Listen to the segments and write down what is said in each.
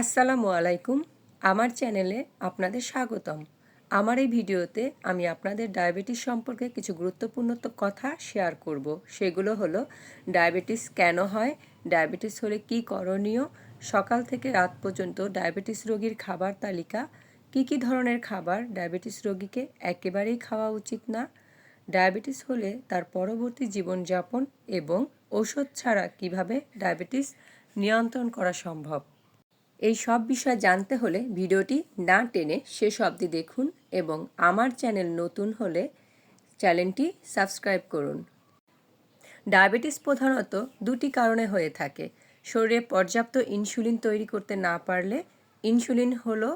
আসসালামু আলাইকুম। আমার চ্যানেলে আপনাদের স্বাগতম। আমার এই ভিডিওতে আমি আপনাদের ডায়াবেটিস সম্পর্কে কিছু গুরুত্বপূর্ণ কথা শেয়ার করব। সেগুলো হলো, ডায়াবেটিস কেন হয়, ডায়াবেটিস হলে কী করণীয়, সকাল থেকে রাত পর্যন্ত ডায়াবেটিস রোগীর খাবার তালিকা, কী কী ধরনের খাবার ডায়াবেটিস রোগীকে একেবারেই খাওয়া উচিত না, ডায়াবেটিস হলে তার পরবর্তী জীবনযাপন এবং ওষুধ ছাড়া কীভাবে ডায়াবেটিস নিয়ন্ত্রণ করা সম্ভব। এই সব বিষয় জানতে হলে ভিডিওটি না টেনে শেষ অবধি দেখুন এবং আমার চ্যানেল নতুন হলে চ্যানেলটি সাবস্ক্রাইব করুন। ডায়াবেটিস প্রধানত দুটি কারণে হয়ে থাকে। শরীরে পর্যাপ্ত ইনসুলিন তৈরি করতে না পারলে ইনসুলিন হলো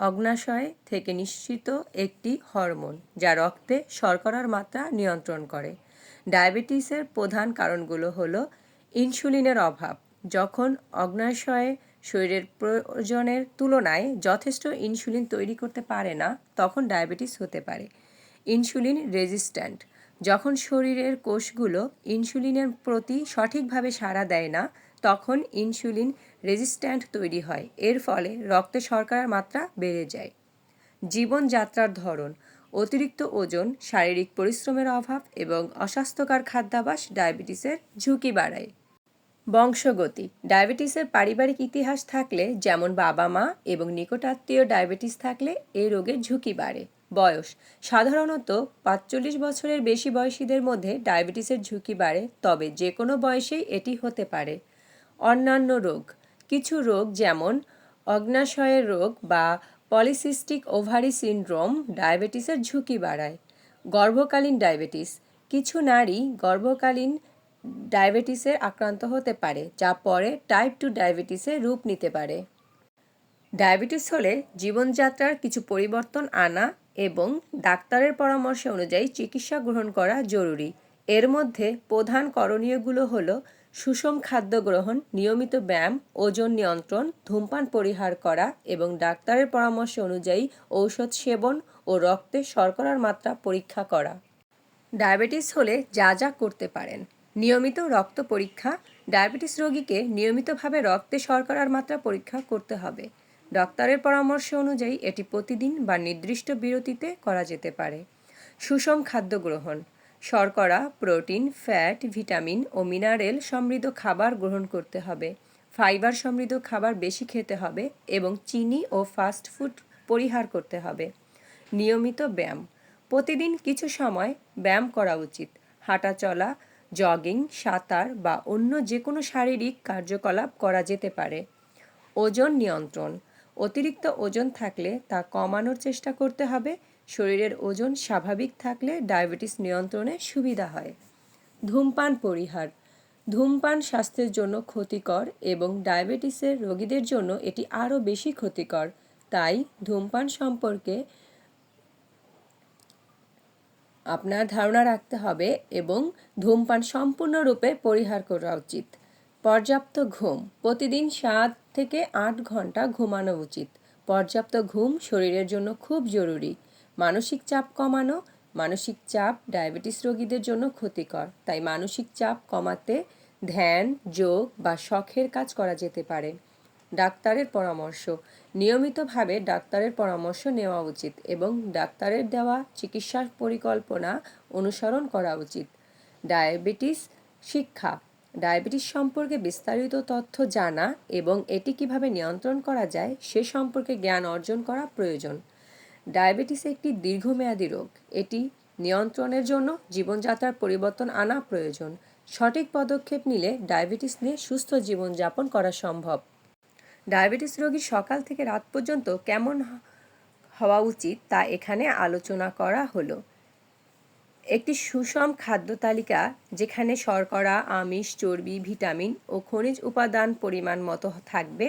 অগ্নাশয় থেকে নিশ্চিত একটি হরমোন যা রক্তে শর্করার মাত্রা নিয়ন্ত্রণ করে। ডায়াবেটিসের প্রধান কারণগুলো হলো ইনসুলিনের অভাব। যখন অগ্নাশয়ে শরীরের প্রয়োজনের তুলনায় যথেষ্ট ইনসুলিন তৈরি করতে পারে না, তখন ডায়াবেটিস হতে পারে। Insulin resistant. যখন শরীরের কোষগুলো ইনসুলিনের প্রতি সঠিকভাবে সাড়া দেয় না, তখন ইনসুলিন রেজিস্ট্যান্ট তৈরি হয়। এর ফলে রক্তে শর্করার মাত্রা বেড়ে যায়। জীবনযাত্রার ধরন। অতিরিক্ত ওজন, শারীরিক পরিশ্রমের অভাব এবং অস্বাস্থ্যকর খাদ্যাভ্যাস ডায়াবেটিসের ঝুঁকি বাড়ায়। বংশগতি। ডায়াবেটিসের পারিবারিক ইতিহাস থাকলে যেমন বাবা মা এবং নিকটাত্মীয় ডায়াবেটিস থাকলে এই রোগের ঝুঁকি বাড়ে। বয়স। সাধারণত পাঁচচল্লিশ বছরের বেশি বয়সীদের মধ্যে ডায়াবেটিসের ঝুঁকি বাড়ে, তবে যে কোনো বয়সেই এটি হতে পারে। অন্যান্য রোগ। কিছু রোগ যেমন অগ্নাশয়ের রোগ বা পলিসিস্টিক ওভারি সিনড্রোম ডায়াবেটিসের ঝুঁকি বাড়ায়। গর্ভকালীন ডায়াবেটিস। কিছু নারী গর্ভকালীন ডায়াবেটিসের আক্রান্ত হতে পারে, যা পরে টাইপ টু ডায়াবেটিসে রূপ নিতে পারে। ডায়াবেটিস হলে জীবনযাত্রার কিছু পরিবর্তন আনা এবং ডাক্তারের পরামর্শ অনুযায়ী চিকিৎসা গ্রহণ করা জরুরি। এর মধ্যে প্রধান করণীয়গুলো হলো সুষম খাদ্য গ্রহণ, নিয়মিত ব্যায়াম, ওজন নিয়ন্ত্রণ, ধূমপান পরিহার করা এবং ডাক্তারের পরামর্শ অনুযায়ী ঔষধ সেবন ও রক্তে শর্করার মাত্রা পরীক্ষা করা। ডায়াবেটিস হলে যা যা করতে পারেন। নিয়মিত রক্ত পরীক্ষা, ডায়াবেটিস রোগীকে নিয়মিতভাবে রক্তে শর্করার মাত্রা পরীক্ষা করতে হবে। ডক্টরের পরামর্শ অনুযায়ী এটি প্রতিদিন বা নির্দিষ্ট বিরতিতে করা যেতে পারে। সুষম খাদ্য গ্রহণ, শর্করা, প্রোটিন, ফ্যাট, ভিটামিন ও মিনারেল সমৃদ্ধ খাবার গ্রহণ করতে হবে। ফাইবার সমৃদ্ধ খাবার বেশি খেতে হবে এবং চিনি ও ফাস্ট ফুড পরিহার করতে হবে। নিয়মিত ব্যায়াম, প্রতিদিন কিছু সময় ব্যায়াম করা উচিত। হাঁটা চলা জগিং, সাঁতার বা অন্য যে কোনো শারীরিক কার্যকলাপ করা যেতে পারে। ওজন নিয়ন্ত্রণ, অতিরিক্ত ওজন থাকলে তা কমানোর চেষ্টা করতে হবে। শরীরের ওজন স্বাভাবিক থাকলে ডায়াবেটিস নিয়ন্ত্রণে সুবিধা হয়। ধূমপান পরিহার, ধূমপান স্বাস্থ্যের জন্য ক্ষতিকর এবং ডায়াবেটিসের রোগীদের জন্য এটি আরও বেশি ক্ষতিকর। তাই ধূমপান সম্পর্কে আপনার ধারণা রাখতে হবে এবং ধূমপান সম্পূর্ণরূপে পরিহার করা উচিত। পর্যাপ্ত ঘুম। প্রতিদিন সাত থেকে আট ঘণ্টা ঘুমানো উচিত। পর্যাপ্ত ঘুম শরীরের জন্য খুব জরুরি। মানসিক চাপ কমানো। মানসিক চাপ ডায়াবেটিস রোগীদের জন্য ক্ষতিকর। তাই মানসিক চাপ কমাতে ধ্যান, যোগ বা শখের কাজ করা যেতে পারে। ডাক্তারের পরামর্শ। নিয়মিতভাবে ডাক্তারের পরামর্শ নেওয়া উচিত এবং ডাক্তারের দেওয়া চিকিৎসার পরিকল্পনা অনুসরণ করা উচিত। ডায়াবেটিস শিক্ষা। ডায়াবেটিস সম্পর্কে বিস্তারিত তথ্য জানা এবং এটি কীভাবে নিয়ন্ত্রণ করা যায় সে সম্পর্কে জ্ঞান অর্জন করা প্রয়োজন। ডায়াবেটিস একটি দীর্ঘমেয়াদী রোগ। এটি নিয়ন্ত্রণের জন্য জীবনযাত্রার পরিবর্তন আনা প্রয়োজন। সঠিক পদক্ষেপ নিলে ডায়াবেটিস নিয়ে সুস্থ জীবনযাপন করা সম্ভব। ডায়াবেটিস রোগী সকাল থেকে রাত পর্যন্ত কেমন হওয়া উচিত তা এখানে আলোচনা করা হলো। একটি সুষম খাদ্য তালিকা যেখানে শর্করা, আমিষ, চর্বি, ভিটামিন ও খনিজ উপাদান পরিমাণ মতো থাকবে,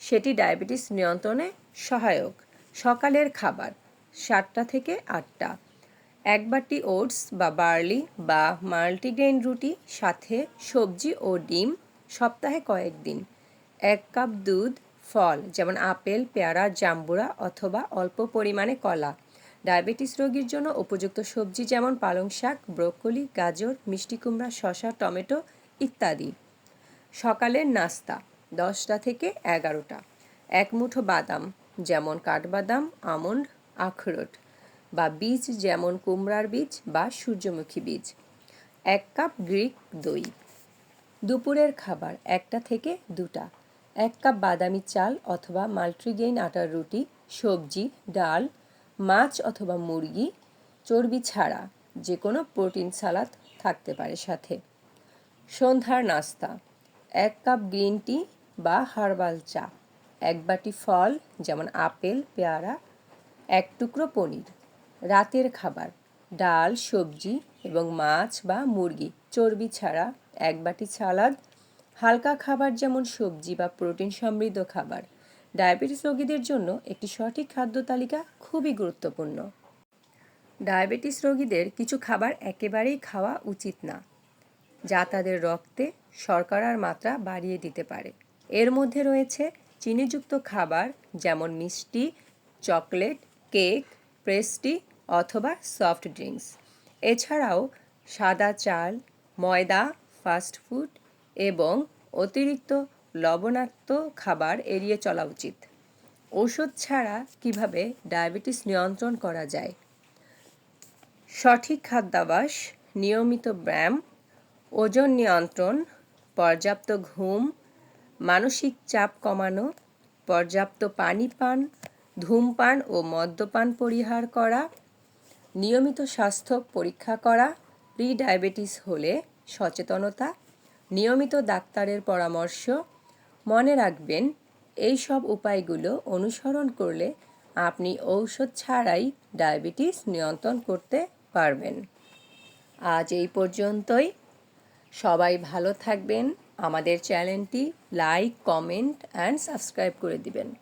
সেটি ডায়াবেটিস নিয়ন্ত্রণে সহায়ক। সকালের খাবার সাতটা থেকে আটটা। এক বাটি ওটস বা বার্লি বা মাল্টিগ্রেন রুটি, সাথে সবজি ও ডিম সপ্তাহে কয়েকদিন। এক কাপ দুধ, ফল, যেমন আপেল, পেয়ারা, জাম্বুরা অথবা অল্প পরিমাণে কলা। ডায়াবেটিস রোগীর জন্য উপযুক্ত সবজি যেমন পালং শাক, ব্রোকলি, গাজর, মিষ্টি কুমড়া, শসা, টমেটো ইত্যাদি। সকালের নাস্তা, দশটা থেকে এগারোটা। এক মুঠো বাদাম, যেমন কাঠবাদাম, আমন্ড, আখরোট বা বীজ যেমন কুমড়ার বীজ বা সূর্যমুখী বীজ। এক কাপ গ্রিক দই। দুপুরের খাবার, একটা থেকে দুটা। এক কাপ বাদামি চাল অথবা মাল্টিগ্রেইন আটার রুটি, সবজি, ডাল, মাছ অথবা মুরগি, চর্বি ছাড়া যে কোনো প্রোটিন সালাদ থাকতে পারে সাথে। সন্ধ্যার নাস্তা, এক কাপ গ্রিন টি বা হার্বাল চা, এক বাটি ফল যেমন আপেল, পেয়ারা, এক টুকরো পনির, রাতের খাবার, ডাল, সবজি এবং মাছ বা মুরগি, চর্বি ছাড়া এক বাটি সালাদ হালকা খাবার যেমন সবজি বা প্রোটিন সমৃদ্ধ খাবার, ডায়াবেটিস রোগীদের জন্য একটি সঠিক খাদ্য তালিকা খুবই গুরুত্বপূর্ণ। ডায়াবেটিস রোগীদের কিছু খাবার একেবারেই খাওয়া উচিত না, যা তাদের রক্তে শর্করার মাত্রা বাড়িয়ে দিতে পারে। এর মধ্যে রয়েছে চিনিযুক্ত খাবার যেমন মিষ্টি, চকলেট, কেক, পেস্ট্রি অথবা সফট ড্রিঙ্কস। এছাড়াও সাদা চাল, ময়দা, ফাস্ট ফুড এবং অতিরিক্ত লবণাক্ত খাবার এড়িয়ে চলা উচিত। ওষুধ ছাড়া কীভাবে ডায়াবেটিস নিয়ন্ত্রণ করা যায়? সঠিক খাদ্যাভাস, নিয়মিত ব্যায়াম, ওজন নিয়ন্ত্রণ, পর্যাপ্ত ঘুম, মানসিক চাপ কমানো, পর্যাপ্ত পানি পান, ধূমপান ও মদ্যপান পরিহার করা, নিয়মিত স্বাস্থ্য পরীক্ষা করা প্রি ডায়াবেটিস হলে সচেতনতা নিয়মিত ডাক্তারের পরামর্শ মনে রাখবেন, এই সব উপায়গুলো অনুসরণ করলে আপনি ঔষধ ছাড়াই ডায়াবেটিস নিয়ন্ত্রণ করতে পারবেন। আজ এই পর্যন্তই। সবাই ভালো থাকবেন। আমাদের চ্যানেলটি লাইক, কমেন্ট, অ্যান্ড সাবস্ক্রাইব করে দিবেন।